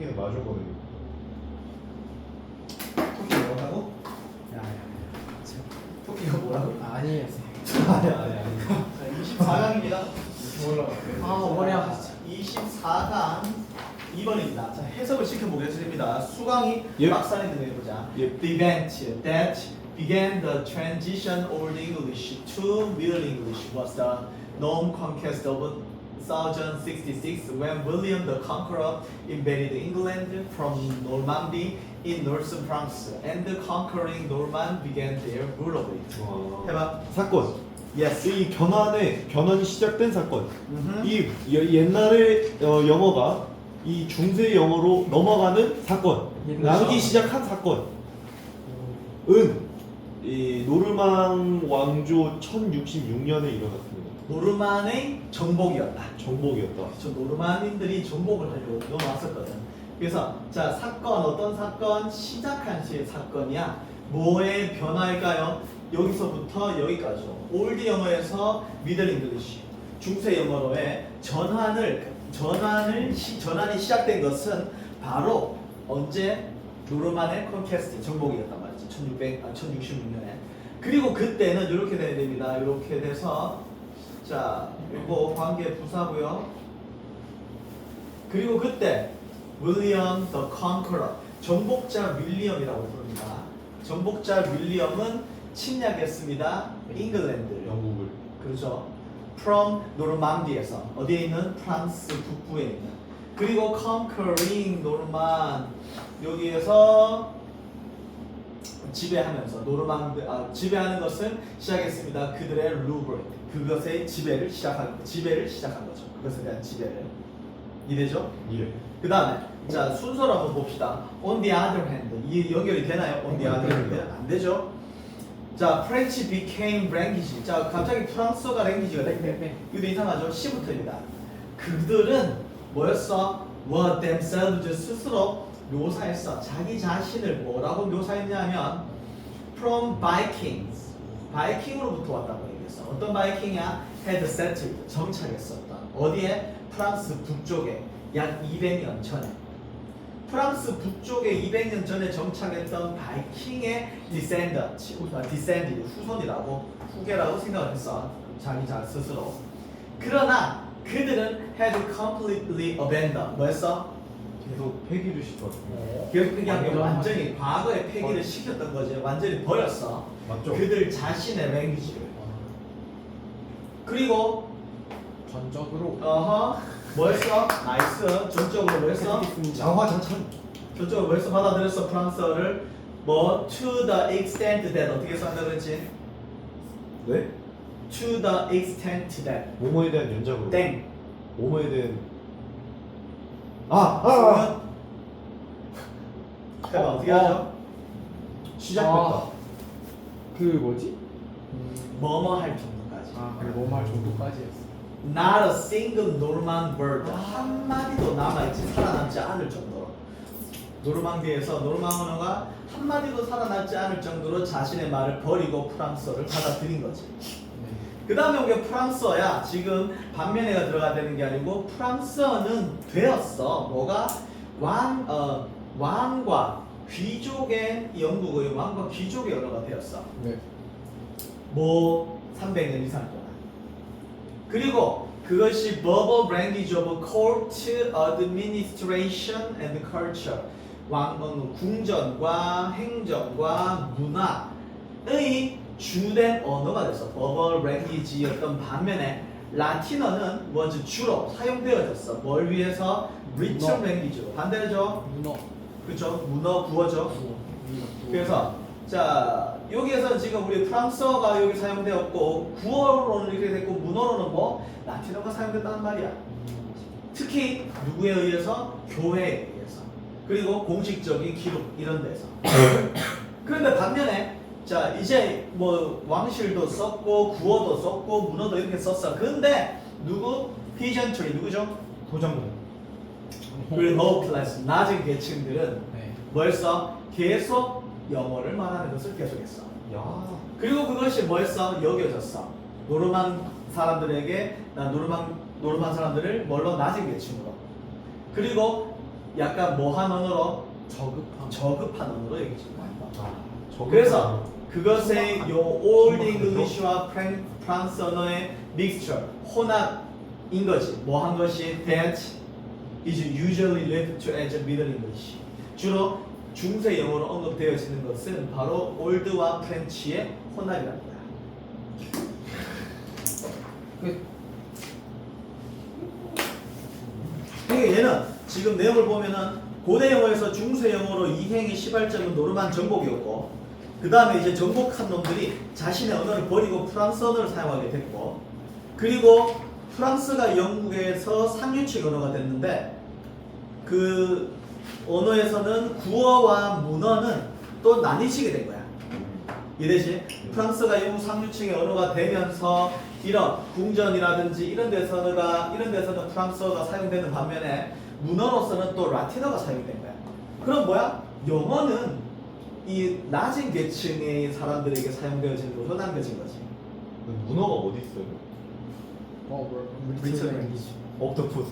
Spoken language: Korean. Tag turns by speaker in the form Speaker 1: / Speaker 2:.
Speaker 1: 토끼는 마주거든요.
Speaker 2: 토끼가 뭐라고?
Speaker 3: 야야야.
Speaker 2: 토끼가 뭐라고?
Speaker 3: 아니에요.
Speaker 2: 아니 아니 아니 24강입니다
Speaker 3: 아 머리 아파.
Speaker 2: 24강 2번입니다 자 해석을 시켜보겠습니다 수강이
Speaker 1: 예.
Speaker 2: 막산에 해보자
Speaker 1: 예.
Speaker 2: The event that began the transition Old English to Middle English was the known conquest of 1066 when William the Conqueror invaded England from Normandy in northern France and the conquering Norman began their rule of it 해봐
Speaker 1: 사건.
Speaker 2: Yes
Speaker 1: 이 변환의 변환이 시작된 사건.
Speaker 2: 음흠.
Speaker 1: 이 여- 옛날에 어, 영어가 이 중세 영어로 넘어가는 사건.
Speaker 3: 옛날
Speaker 2: 사건.
Speaker 1: 시작한 사건. 은 이 노르망 왕조 1066년에 일어났습니다.
Speaker 2: 노르만의 정복이었다.
Speaker 1: 정복이었다.
Speaker 2: 저 노르만인들이 정복을 하려고 넘어왔었거든. 그래서 자 사건 어떤 사건 시작한 시의 사건이야. 뭐의 변화일까요? 여기서부터 여기까지로 올드 영어에서 미들 잉글리시 중세 영어로의 전환을 전환을 시, 전환이 시작된 것은 바로 언제 노르만의 컨퀘스트 정복이었단 말이지 1600 아, 1066년에 그리고 그때는 이렇게 돼야 됩니다 이렇게 돼서 자 이거 관계 부사고요. 그리고 그때 윌리엄 더 컨커러 정복자 윌리엄이라고 부릅니다. 정복자 윌리엄은 침략했습니다. 잉글랜드를
Speaker 1: 영국을.
Speaker 2: 그렇죠. from 노르망디에서. 어디에 있는? 프랑스 북부에 있는. 그리고 conquering 노르만 여기에서 지배하면서 노르망드 아, 지배하는 것을 시작했습니다. 그들의 루브르 그것의 지배를 시작한 지배를 시작한 거죠. 그것에 대한 지배를 이해되죠?
Speaker 1: 예.
Speaker 2: 그 다음에 자 순서를 한번 봅시다. On the other hand 이 연결이 되나요? On the other hand 안 되죠? 자 French became language. 자 갑자기 프랑스어가 랭귀지가 됐대.
Speaker 3: 네.
Speaker 2: 이것도 이상하죠? 시부터입니다. 그들은 뭐였어? were themselves 스스로 묘사했어. 자기 자신을 뭐라고 묘사했냐면 from Vikings. 바이킹으로부터 왔다고 얘기했어. 어떤 바이킹이야? had settled. 정착했었다. 어디에? 프랑스 북쪽에 약 200년 전에. 프랑스 북쪽에 200년 전에 정착했던 바이킹의 descendant, 아, descendant 후손이라고 후계라고 생각을 했어. 자기 자 스스로. 그러나 그들은 had completely abandoned. 뭐였어?
Speaker 1: 계속 폐기를 시켰어.
Speaker 2: 계속 폐기한 게
Speaker 3: 완전
Speaker 2: 완전히 과거에 폐기를 시켰던 거지. 완전히 버렸어.
Speaker 1: 맞죠?
Speaker 2: 그들 자신의 랭귀지를. 그리고
Speaker 3: 전적으로
Speaker 2: 어허 뭐였어? 나이스. 전적으로 뭐였어?
Speaker 1: 장화장찬.
Speaker 2: 저쪽으로 뭐였어? 받아들였어 프랑스어를 뭐 to the extent that 어떻게 써한다 그랬지?
Speaker 1: 네?
Speaker 2: to the extent that
Speaker 1: 모모에 대한 연장으로.
Speaker 2: 땡
Speaker 1: 모모에 대한. 아, 아, 아. 어,
Speaker 2: 어떻게
Speaker 1: 어.
Speaker 2: 하죠?
Speaker 1: 시작됐다.
Speaker 3: 아. 그 뭐지?
Speaker 2: 뭐뭐 할 정도까지
Speaker 3: 아 그래 뭐말 정도까지였어.
Speaker 2: Not a single Norman bird 한 마디도 남아있지 살아남지 않을 정도로 노르망디에서 노르망 언어가 한 마디도 살아남지 않을 정도로 자신의 말을 버리고 프랑스어를 받아들인 거지
Speaker 3: 네.
Speaker 2: 그 다음에 이게 프랑스어야 지금 반면에가 들어가야 되는 게 아니고 프랑스어는 되었어. 뭐가? 왕, 어, 왕과 귀족의 영국의 왕과 귀족의 언어가 되었어.
Speaker 3: 네.
Speaker 2: 뭐? 300년 이상 동안. 그리고 그것이 verbal language of court administration and culture. 왕 어, 궁전과 행정과 문화의 주된 언어가 됐어 verbal language였던 반면에 라틴어는 먼저 주로 사용되어졌어 뭘 위해서
Speaker 3: 문어.
Speaker 2: language로 반대죠
Speaker 3: 문어.
Speaker 2: 그렇죠 문어 구어죠. 그래서 자 여기에서 지금 우리 프랑스어가 여기 사용되었고 구어로는 이렇게 됐고 문어로는 뭐 라틴어가 사용됐다는 말이야. 특히 누구에 의해서 교회에 의해서 그리고 공식적인 기록 이런 데서. 그런데 반면에 자 이제 뭐 왕실도 썼고 구어도 썼고 문어도 이렇게 썼어. 근데 누구 피전트리 누구죠?
Speaker 1: 도장군.
Speaker 2: 그리고 low class 낮은 계층들은
Speaker 3: 네.
Speaker 2: 뭘 써? 계속 영어를 말하는 것을 계속했어.
Speaker 1: 야.
Speaker 2: 그리고 그것이 뭐였어? 여겨졌어. 노르만 사람들에게 나 노르만 노르만 사람들을 뭘로 낮은 계층으로. 그리고 약간 뭐한 언어로
Speaker 3: 저급함.
Speaker 2: 저급한 언어로 여기죠.
Speaker 1: 아, 저거
Speaker 2: 그래서 그것의 요 Old English와 프랑- 프랑스 언어의 mixture, 혼합인 거지. 뭐 한 것이 that is usually referred to as Middle English. 주로 중세 영어로 언급되어지는 것은 바로 올드와 프렌치의 혼합이랍니다.
Speaker 3: 그
Speaker 2: 그러니까 얘는 지금 내용을 보면은 고대 영어에서 중세 영어로 이행의 시발점은 노르만 정복이었고 그 다음에 이제 정복한 놈들이 자신의 언어를 버리고 프랑스 언어를 사용하게 됐고 그리고 프랑스가 영국에서 상류층 언어가 됐는데 그 언어에서는 구어와 문어는 또 나뉘지게 된 거야. 이대신 프랑스가 영국 상류층의 언어가 되면서 이런 궁전이라든지 이런 데서가 이런 데서는 프랑스어가 사용되는 반면에 문어로서는 또 라틴어가 사용된 거야. 그럼 뭐야? 영어는 이 낮은 계층의 사람들에게 사용되어지는 것으로 남겨진 거지.
Speaker 1: 문어가 어디 있어요?
Speaker 3: 어, 뭐,
Speaker 2: 리처
Speaker 3: 리처 랭귀지.
Speaker 1: 옥토퍼스